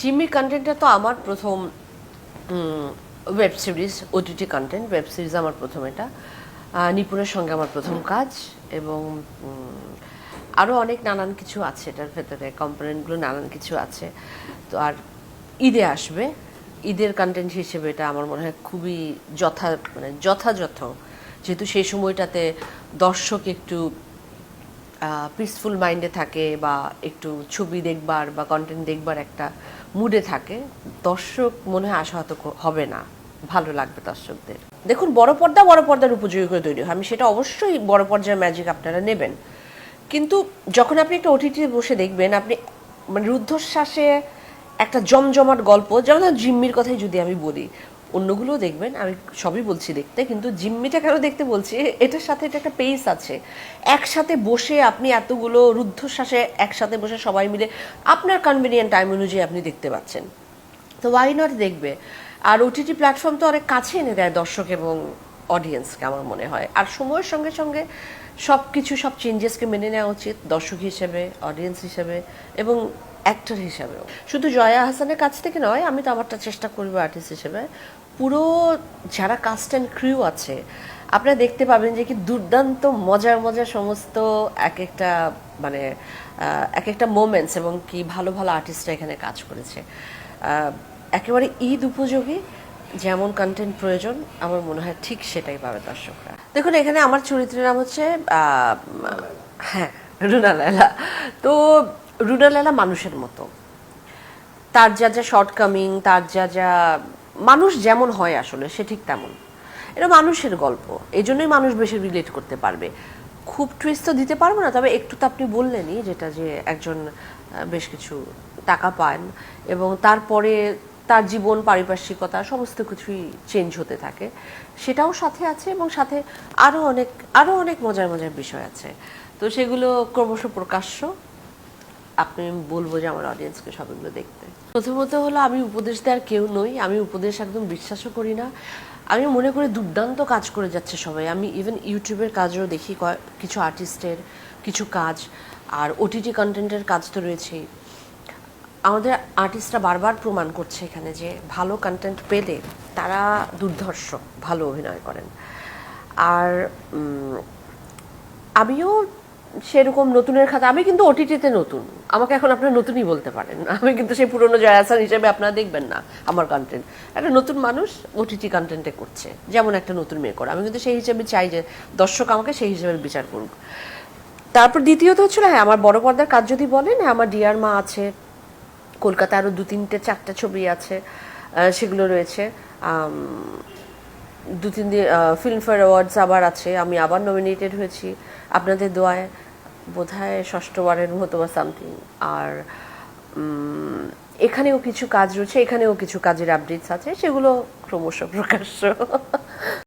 জিম্মির কন্টেন্টটা তো আমার প্রথম web series OTT content web series আমার প্রথম এটা। নিপুণের সঙ্গে আমার প্রথম কাজ এবং আরও অনেক নানান কিছু আছে এটার ভেতরে কম্পোনেন্টগুলো নানান কিছু আছে। তো আর ঈদে আসবে। ঈদের কন্টেন্ট হিসেবে এটা আমার মনে হয় খুবই যথা মানে যথাযথ। যেহেতু সেই সময়টাতে দর্শক একটু পিসফুল মাইন্ডে থাকে বা একটু ছবি দেখবার বা কন্টেন্ট দেখবার একটা মুডে থাকে, দর্শক মনে হয় আশাহত হবে না। ভালো লাগবে দর্শকদের। দেখুন, বড় পর্দা বড় পর্দার উপযোগী করে তৈরি হয়। আমি সেটা অবশ্যই বড় পর্যায়ের ম্যাজিক আপনারা নেবেন। কিন্তু যখন আপনি একটা ওটিটিতে বসে দেখবেন, আপনি মানে রুদ্ধশ্বাসে একটা জমজমাট গল্প, যেমন জিম্মির কথাই যদি আমি বলি অন্যগুলোও দেখবেন, আমি সবই বলছি দেখতে, কিন্তু জিম্মিটা কেন দেখতে বলছি? এটার সাথে এটা একটা পেস আছে। একসাথে বসে আপনি এতগুলো রুদ্ধশ্বাসে একসাথে বসে সবাই মিলে আপনার কনভিনিয়েন্ট টাইম অনুযায়ী আপনি দেখতে পাচ্ছেন। তো ওয়াই নট দেখবে? আর ওটিটি প্ল্যাটফর্ম তো অনেক কাছে এনে দেয় দর্শক এবং অডিয়েন্সকে আমার মনে হয়। আর সময়ের সঙ্গে সঙ্গে সব কিছু সব চেঞ্জেসকে মেনে নেওয়া উচিত দর্শক হিসেবে অডিয়েন্স হিসেবে এবং অ্যাক্টর হিসেবেও। শুধু জয়া হাসানের কাছ থেকে নয়, আমি তো আমারটা চেষ্টা করব আর্টিস্ট হিসেবে। পুরো যারা কাস্ট অ্যান্ড ক্রিউ আছে, আপনারা দেখতে পাবেন যে কি দুর্দান্ত মজার মজার সমস্ত এক একটা মানে এক একটা মোমেন্টস এবং কি ভালো ভালো আর্টিস্টরা এখানে কাজ করেছে। একেবারে ঈদ উপযোগী, যেমন কন্টেন্ট প্রয়োজন, আমার মনে হয় ঠিক সেটাই পাবে দর্শকরা। দেখুন, এখানে আমার চরিত্রের নাম হচ্ছে হ্যাঁ রুনা লায়লা। তো রুনা লায়লা মানুষের মতো। তার যা যা শর্টকামিং তার যা যা মানুষ যেমন হয় আসলে, সে ঠিক তেমন। এটা মানুষের গল্প এই জন্যই মানুষ বেশি রিলেট করতে পারবে। খুব টুইস্ট তো দিতে পারব না, তবে একটু তো আপনি বললেনই যেটা যে একজন বেশ কিছু টাকা পান এবং তারপরে তার জীবন, পারিপার্শ্বিকতা সমস্ত কিছুই চেঞ্জ হতে থাকে। সেটাও সাথে আছে এবং সাথে আরও অনেক আরও অনেক মজার মজার বিষয় আছে। তো সেগুলো ক্রমশ প্রকাশ্য। আপনি বলব যে আমার অডিয়েন্সকে সবগুলো দেখতে। প্রথমত হলো, আমি উপদেশ দেওয়ার কেউ নই। আমি উপদেশ একদম বিশ্বাসও করি না। আমি মনে করি দুর্দান্ত কাজ করে যাচ্ছে সবাই। আমি ইভেন ইউটিউবের কাজও দেখি কিছু আর্টিস্টের কিছু কাজ। আর ওটিটি কন্টেন্টের কাজ তো রয়েছেই। আমাদের আর্টিস্টরা বারবার প্রমাণ করছে এখানে যে ভালো কন্টেন্ট পেলে তারা দুর্ধর্ষ, ভালো অভিনয় করেন। আর আমিও সেরকম নতুনের খাতা। আমি কিন্তু ওটিটিতে নতুন। আমাকে এখন আপনারা নতুনই বলতে পারেন। আমি কিন্তু সেই পুরনো জয় হাসান হিসেবে আপনারা দেখবেন না আমার কন্টেন্ট একটা নতুন মানুষ ওটিটি কন্টেন্টে করছে। যেমন একটা নতুন মেয়ে করে। আমি কিন্তু সেই হিসেবে চাই যে দর্শক আমাকে সেই হিসেবে বিচার করুক। তারপর দ্বিতীয়ত হচ্ছিল হ্যাঁ আমার বড় পর্দার কাজ যদি বলেন হ্যাঁ আমার ডিয়ার মা আছে। কলকাতা আরও দু তিনটে চারটা ছবি আছে সেগুলো রয়েছে। দু তিন দিন ফিল্মফেয়ার অ্যাওয়ার্ডস আবার আছে, আমি আবার নমিনেটেড হয়েছি। আপনাদের দোয়ায় বোধহয় ষষ্ঠবারের মতো বা সামথিং আর এখানেও কিছু কাজ রয়েছে, এখানেও কিছু কাজের আপডেটস আছে, সেগুলো ক্রমশ প্রকাশ্য।